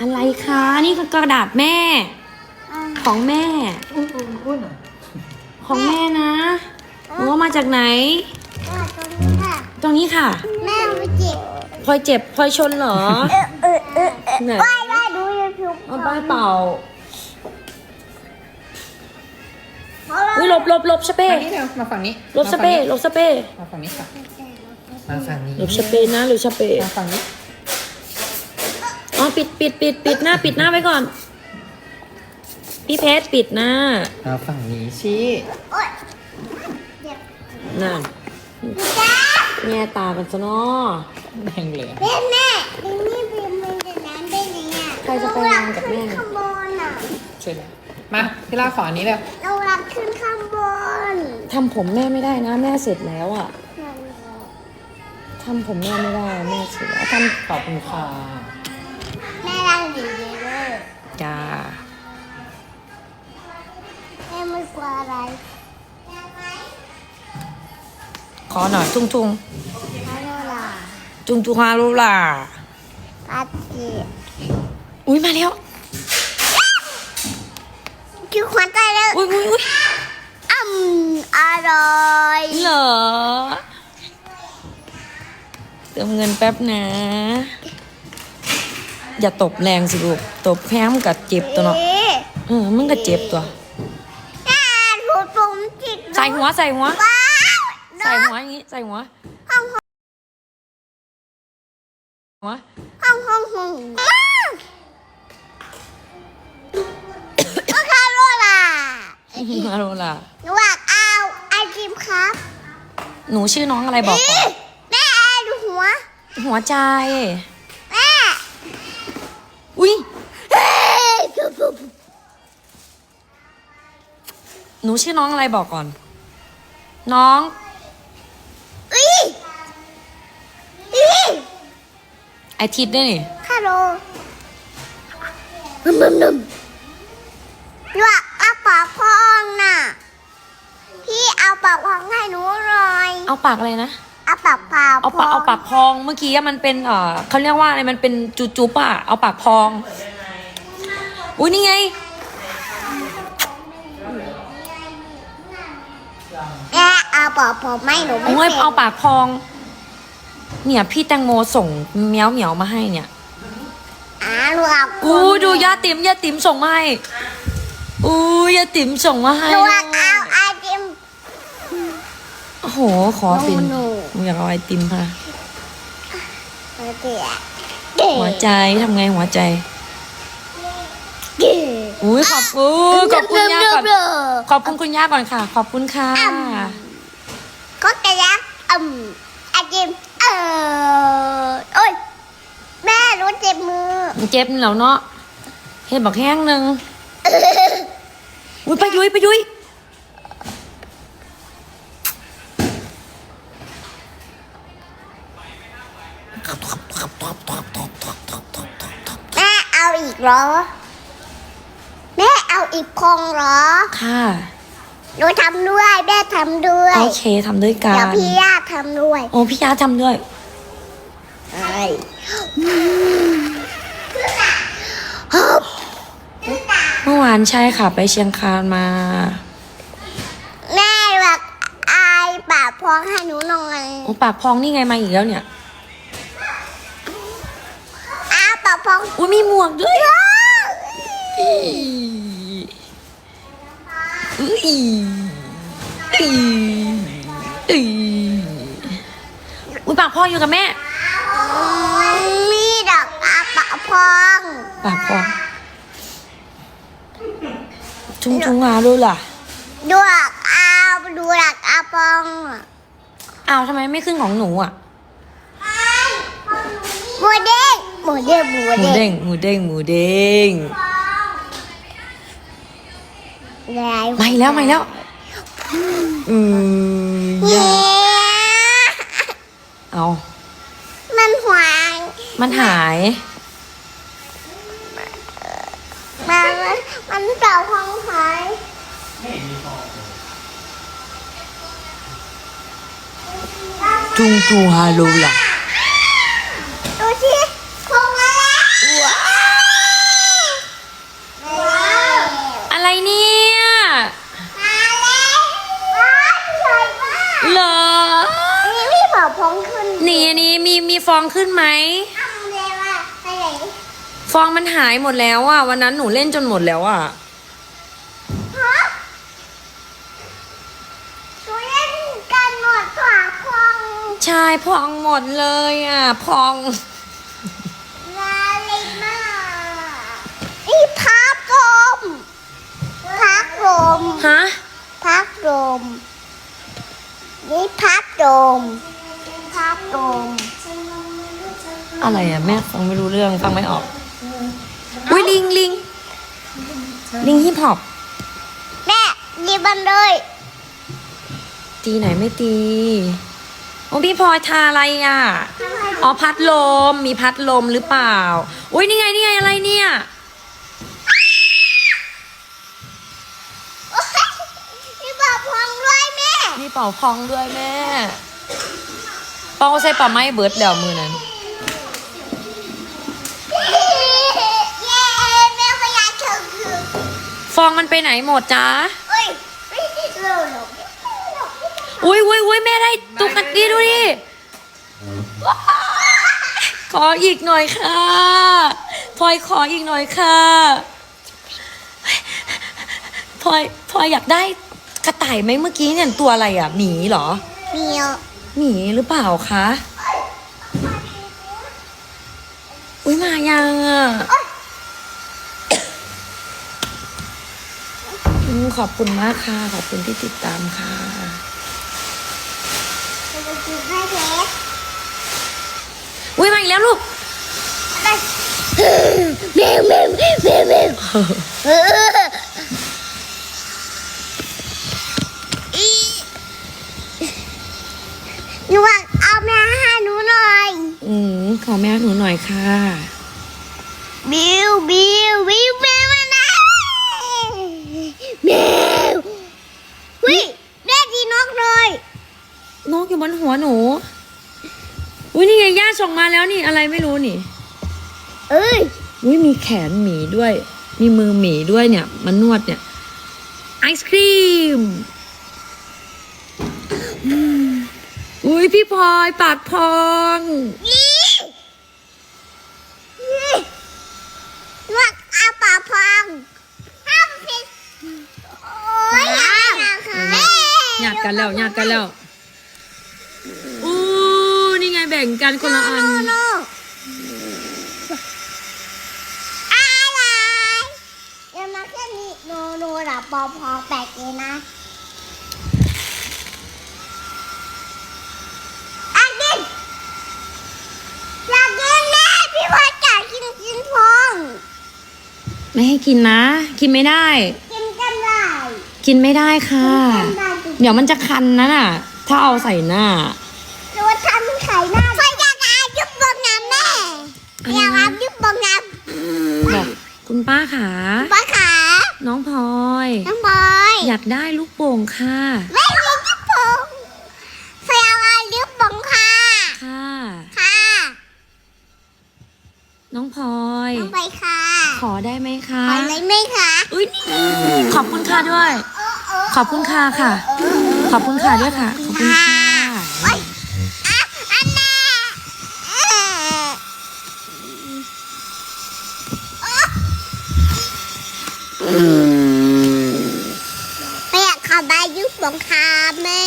อะไรคะ นี่คือกระดาษแม่ ของแม่ อุ้ยอุ้ยอุ้ยหน่อยของแม่นะหนูเอามาจากไหนอะตรงนี้ค่ะตรงนี้ค่ะ แม่เอาไปเจ็บพลอยเจ็บพลอยชนเหรอเออเออเออเออไหนว่ายได้ดูยูทูบเอาป้ายเป่าเพราะว่าอุ้ยหลบหลบหลบสเปรมาย์นี่เร็วมาฝั่งนี้หลบสเปรย์หลบสเปรย์มาฝั่งนี้ค่ะมาฝั่งนี้หลบสเปรย์นะหลบสเปรย์มาฝั่งนี้ อ๋อปิดปิดปิดปิดหน้าปิดหน้าไว้ก่อน พี่เพชรปิดหน้ามาฝั่งนี้ชี้โอ๊ยเจ็บน่ะจ้าแง่ตากันซะเนาะแดงเลยอะแม่แม่ดินี่บีมมันจะน้ำได้ไงอะใครจะไปงานกับแม่เรารัขึ้นข้างบนอะช่วยเลยมาพี่ล่าขออันนี้เร็วเรารักขึ้นข้างบนทำผมแม่ไม่ได้นะ แม่เสร็จแล้วอะทำผมแม่ไม่ได้แม่เสร็จแล้วทขอบคุณค่ะ กลัวอะไรขอหน่อยทุ่งทุ่งฮัลโหลล่ะจุงจุงฮารุล่ะปัดจีอุ้ยมาแล้วคือขวัญใจแล้วอุ้ยอุ้ยอุ้ยอืมอร่อยเหรอเติมเงินแป๊บนะ อย่าตบแรงสิลูกตบแพ้มนกับเจ็บตัวเนาะเอ๊ะเออมึงก็เจ็บตัว อ่าถูกผมจิก ใส่หัวใส่หัวว้าวใส่หัวอย่างงี้ใส่หัวห้องห้องหัวห้องห้องห้องก็คาโรล่ะฮารุล่ะหนูอยากเอาไอติมครับ หนูชื่อน้องอะไรบอกก่อนแม่แอร์ดูหัว หัวใจ แม่ อุ้ยเฮ้ยปุ๊บปุ๊บหนูชื่อน้องอะไรบอกก่อน น้องอุ้ยอุ้ยไอทิดด้วยนี่คาโรนุ่มนุ่มนุ่มหนูอยากเอาปากพองน่ะ พี่เอาปากพองให้หนูหน่อยเอาปากอะไรนะ เอาปากเปล่าเอาปากเอาปากพอง เมื่อกี้มันเป็นเอ่อเขาเรียกว่าอะไรมันเป็นจูจูปะเอาปากพอง อุ้ยนี่ไงแม่ เอาปากพองไม่หนูไม่โอ้ยเป็นเอาปากพอง เนี่ยพี่แตงโมส่งเมียวเหมียวมาให้เนี่ย อ่าหนูเอาอู้ดูยาติ๋มยาติ๋มส่งมาให้อู้ยาติ๋มส่งมาให้หนูอยากเอาไอติม โอ้โห ขอติมหนูหนูอยากเอาไอติมค่ะ เดี๋ยวหัวใจทำไงหัวใจเดี๋ยวอุ้ยขอบคุณขอบคุณย่าก่อนเดี๋ยวขอบคุณคุณย่าก่อนค่ะ ขอบคุณค่ะ ก็กระยักอืมไอติมเออโอ้ยแม่รู้เจ็บมือเจ็บแล้วเนาะเฮ็ดบักแห้งหนึ่งอุ้ยไปยุ้ยไปยุ้ยแม่เอาอีกเหรอแม่เอาอีกพองเหรอค่ะ หนูทำด้วยแม่ทำด้วยโอเคทำด้วยกัเดี๋ยวนพี่ย่าทำด้วย โอ้พี่ยาทำด้วยไอ้เมื่อวานใช่ค่ะ ไปเชียงคานมา แม่แบบอายปากพองให้หนูหน่อยโอ้ปากพองนี่ไงมาอีกแล้วเนี่ยอ้าปากพองอุ้ยมีหมวกด้วย อุ้ยอุ้ยอุ้ยอุ้ยอุ้ยปากพองอยู่กับแม่ มีดอกอาปากพองปากพองชุงชุงหาดูล่ะดอกอาดูดอกอาปองอ้าวทำไมไม่ขึ้นของหนูอะหมูเด้งหมูเด้งหมูหมูเด้เด้งงหมูเด้งหมูเด้ง อะไรมาอีกแล้วมาอีกแล้วอืมอเย้ย่าเอามันหวานมันหายมันมันมันเต่าของหายจุงจูฮาโลล่ะ นี่มีเผาพองขึ้นนี่อันนี้มีมีฟองขึ้นไหมฟองมันหายหมดแล้วอะวันนั้นหนูเล่นจนหมดแล้วอะหนูเล่นกันหมดกว่าอง ใช่พองหมดเลยอะพอง งไม่รู้เรื่องฟังไม่ออก อุ้ยลิงลิงลิงฮิปฮอปแม่รีบันเลยตีไหนไม่ตีโอ้พี่พลอยทาอะไรอะอ๋อพัดลมมีพัดลมหรือเปล่า อุ้ยนี่ไงนี่ไงอะไรเนี่ยโอ๊ยนี่บอกพองด้วยแม่มีเป่าพองด้วยแม่เป่าใส่ป่าไม้เบิร์ดแล้วมือนั้น องมันไปไหนหมดจ๊ะเอ้ยไม่ได้เร็วหรอกอุ้ยอุ้ยอุ้ยแม่ได้ตุ๊กตาดีดูดิว้าวขออีกหน่อยค่ะพลอยขออีกหน่อยค่ะพลอยพลอยอยากได้กระต่ายไหมเมื่อกี้เนี่ยตัวอะไรอะหมีเหรอเมียวหมีหรือเปล่าคะ อุ้ยมายังอะอืม ขอบคุณมากค่ะ ขอบคุณที่ติดตามค่ะจะไปกินให้เพชรอุ้ยมาอีกแล้วลูกแมวแมวแมวแมวแมวอีหนูว่าเอาแม่ให้หนูหน่อย อืมขอแม่หนูหน่อยค่ะ บิวบิวบิวแมวมานะแมววิแม่ดีนกเลย นกอยู่ บนหัวหนู อุ้ยนี่ไงย่าส่งมาแล้วนี่อะไรไม่รู้นี่ เอ้ยอุ้ยมีแขนหมีด้วย มีมือหมีด้วยเนี่ย มันนวดเนี่ยไอศครีมอืมอุ้ยพี่พลอยปากพองนี่นี่ว่าอาปากพังห้ามผิดโอ้ยอยากนะคะแม่หยาดกันแล้วหยาดกันแล้ว อู้นี่ไงแบ่งกันคนละอัน โนโนอะไรเดี๋ยวมาแค่นี้โนโนหลับปอพอแปลกเลยนะอากินอยากกินแม่พี่พอจะกินกินพองไม่ให้กินนะ กินไม่ได้ กินกันได้กินไม่ได้ค่ะ กินได้กินเดี๋ยวมันจะคันนะน่ะ ถ้าเอาใส่หน้าหรือว่าทำไข่หน้าพออยากอายุบบงน้ำแม่อะไรนะอยากอายุบบงน้บอกคุณป้าขาำป้าขาน้องพลอยน้องบอยอยากได้ลูกโป่งค่ะไม่มียุบบงพยากอายุบบงค่ะค่ะค่ะน้องพลอยน้องไปค่ะ ขอได้ไหมคะขอเลยไหมคะอุ้ยนี่ขอบคุณค่ะด้วย ขอบคุณค่ะค่ะ ขอบคุณค่ะด้วยค่ะ ขอบคุณค่ะโอ๊ยอะอันแน่เอ่อไม่อยากเขับได้ยุบบงค่ะแม่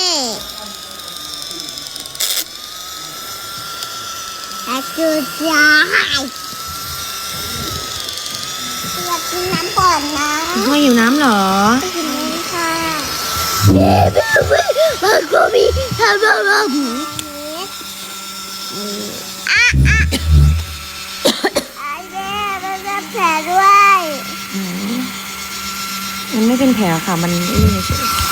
แต่จุดยาให้อยากกินน้ำก่อนนะพลอยหิวน้ำเหรอ กินน้ำค่ะเย้แมันก็มีทำอะไรหูอะอะไอ้แม่มันจะแผลด้วยมันไม่เป็นแผลค่ะ มันนี่เฉย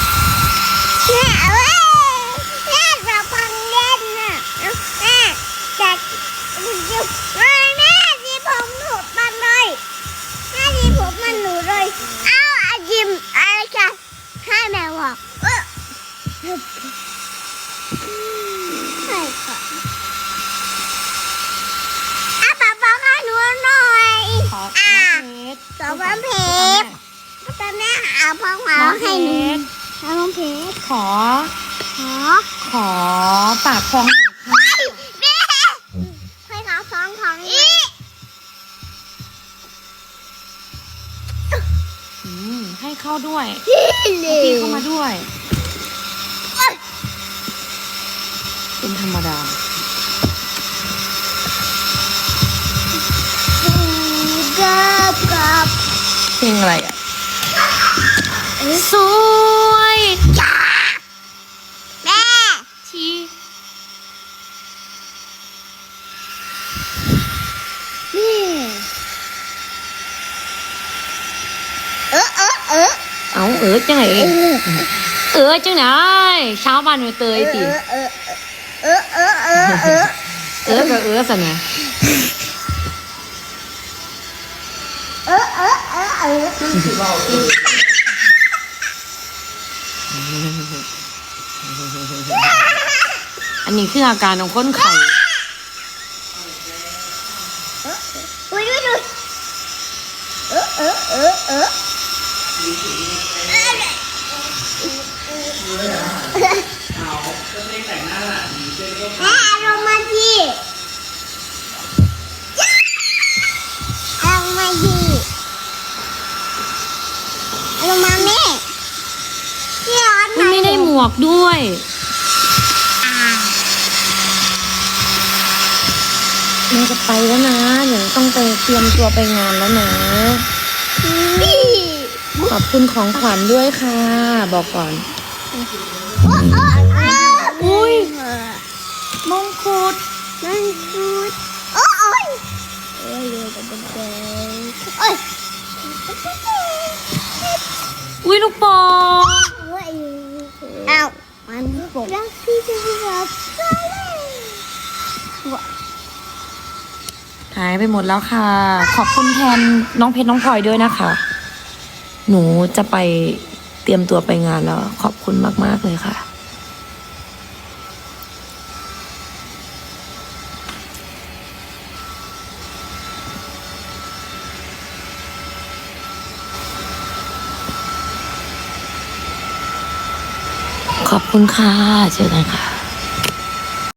าพ่อเพชรตอแม่เอาพ่อหมอให้หนูเาพร้อมเพชรขอ ขอ ขอปากพองหน่อยค่ะแม่ให้ขอฟ้องของอีกให้เข้าด้วยพี่เข้ามาด้วย เป็นธรรมดา เพลงอะไรอะสวยแม่ทีนี่เออเออเออเอาเออจังไหนเออเออจังไหนเช้าบ้านไปเตยติเออเออเออเออเออเออก็เออสนะเอออันนี้คืออาการของคนไข่ วกด้วยมันจะไปแล้วนะเดี๋ยวต้องไปเตรียมตัวไปงานแล้วนะพี่ขอบคุณของขวัญด้วยค่ะ บอกก่อน อุ้ยมงคุดมันพูดโอ้ยโอ้ยเดี๋ยวจะเป็นแดงโอ้ยอุ้ยลูกโป่งโอ้ยอ้าว มันผมรักพี่จะรักใช่หายไปหมดแล้วค่ะ ขอบคุณแทนน้องเพชรน้องพลอยด้วยนะคะ หนูจะไปเตรียมตัวไปงานแล้ว ขอบคุณมาก ๆ เลยค่ะ ขอบคุณค่ะ เจอกันค่ะ